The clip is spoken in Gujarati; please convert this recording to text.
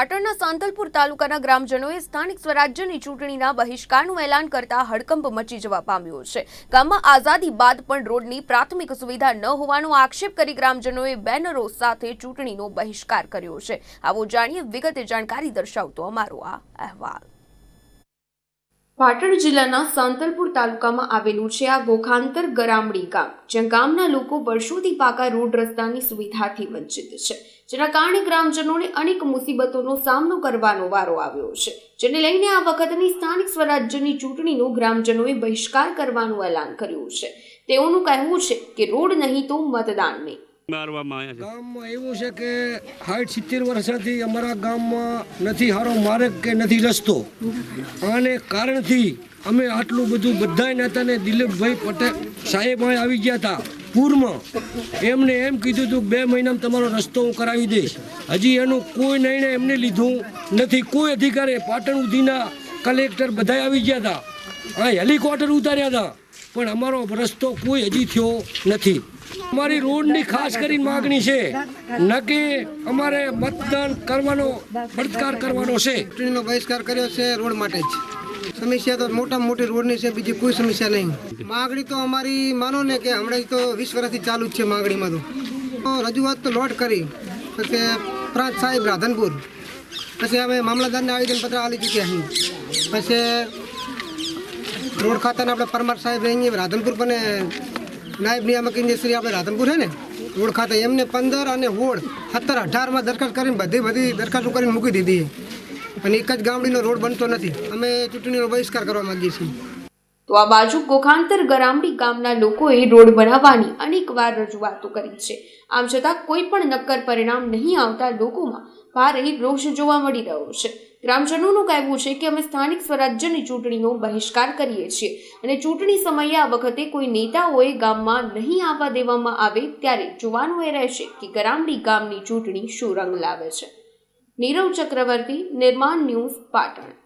પાટણના સાંતલપુર તાલુકાના ગ્રામજનોએ સ્થાનિક સ્વરાજ્યની ચૂંટણીના બહિષ્કારનું એલાન કરતા હડકંપ મચી જવા પામ્યો છે. ગામમાં આઝાદી બાદ પણ રોડની પ્રાથમિક સુવિધા ન હોવાનો આક્ષેપ કરી ગ્રામજનોએ બેનરો સાથે ચૂંટણીનો બહિષ્કાર કર્યો છે. આવો જાણીએ વિગતે જાણકારી દર્શાવતો અમારો આ અહેવાલ. પાટણ જિલ્લાના સાંતલપુર તાલુકામાં આવેલું છે આ ગોખાંતર ગરામડી ગામ, જ્યાં ગામના લોકો વર્ષોથી પાકા રોડ રસ્તાની સુવિધાથી વંચિત છે, જેના કારણે ગ્રામજનોને અનેક મુસીબતોનો સામનો કરવાનો વારો આવ્યો છે. જેને લઈને આ વખતની સ્થાનિક સ્વરાજ્યની ચૂંટણીનો ગ્રામજનોએ બહિષ્કાર કરવાનું એલાન કર્યું છે. તેઓનું કહેવું છે કે રોડ નહીં તો મતદાન નહીં. મારવામાં ગામમાં એવું છે કે સાઠ સિત્તેર વર્ષથી અમારા ગામમાં નથી સારો માર્ગ કે નથી રસ્તો. આને કારણથી અમે આટલું બધું બધા નેતાને દિલીપભાઈ પટેલ સાહેબ આવી ગયા હતા પૂરમાં. એમને એમ કીધું હતું બે મહિનામાં તમારો રસ્તો હું કરાવી દઈશ. હજી એનું કોઈ નિર્ણય એમને લીધું નથી. કોઈ અધિકારી પાટણ સુધીના કલેક્ટર બધા આવી ગયા હતા. હા હેલિકોપ્ટર ઉતાર્યા હતા. પણ અમારો રસ્તો કોઈ હજી થયો નથી. અમારી રોડની ખાસ કરીને માગણી છે નક્કી અમારે મતદાન કરવાનો, બળત્કાર કરવાનો છે. ચૂંટણીનો બહિષ્કાર કર્યો છે રોડ માટે જ. સમસ્યા તો મોટામાં મોટી રોડની છે, બીજી કોઈ સમસ્યા નહીં. માગણી તો અમારી, માનો ને કે હમણાં તો વીસ વર્ષથી ચાલુ જ છે માગણીમાં તો. રજૂઆત તો લોટ કરી. પછી પ્રાંત સાહેબ રાધનપુર. પછી અમે મામલતદારને આવેદનપત્ર આપી ચૂક્યા છીએ પછી રોડ ખાતાના આપણે પરમાર સાહેબ રહીએ રાધનપુર પણ નાયબ નિયામક ઇન્જિનિયર આપણે રાધનપુર છે ને રોડ ખાતા એમને પંદર અને હોળ સત્તર અઢારમાં દરખાસ્ત કરીને બધી બધી દરખાસ્તો કરીને મૂકી દીધી. અને એક જ ગામડીનો રોડ બનતો નથી. અમે ચૂંટણીનો બહિષ્કાર કરવા માંગીએ છીએ. તો આ બાજુ કોખાંતર ગરામડી ગામના લોકોએ રોડ બનાવવાની અનેકવાર રજૂઆતો કરી છે. આમ છતાં કોઈ પણ નક્કર પરિણામ નહીં આવતા લોકોમાં ભારે રોષ જોવા મળી રહ્યો છે. ગ્રામજનોનું કહેવું છે કે અમે સ્થાનિક સ્વરાજ્યની ચૂંટણીનો બહિષ્કાર કરીએ છીએ અને ચૂંટણી સમયે આ વખતે કોઈ નેતાઓએ ગામમાં નહીં આવવા દેવામાં આવે ત્યારે જોવાનું એ રહેશે કે ગરામડી ગામની ચૂંટણી શું રંગ લાવે છે? નીરવ ચક્રવર્તી, નિર્માણ ન્યૂઝ પાટણ.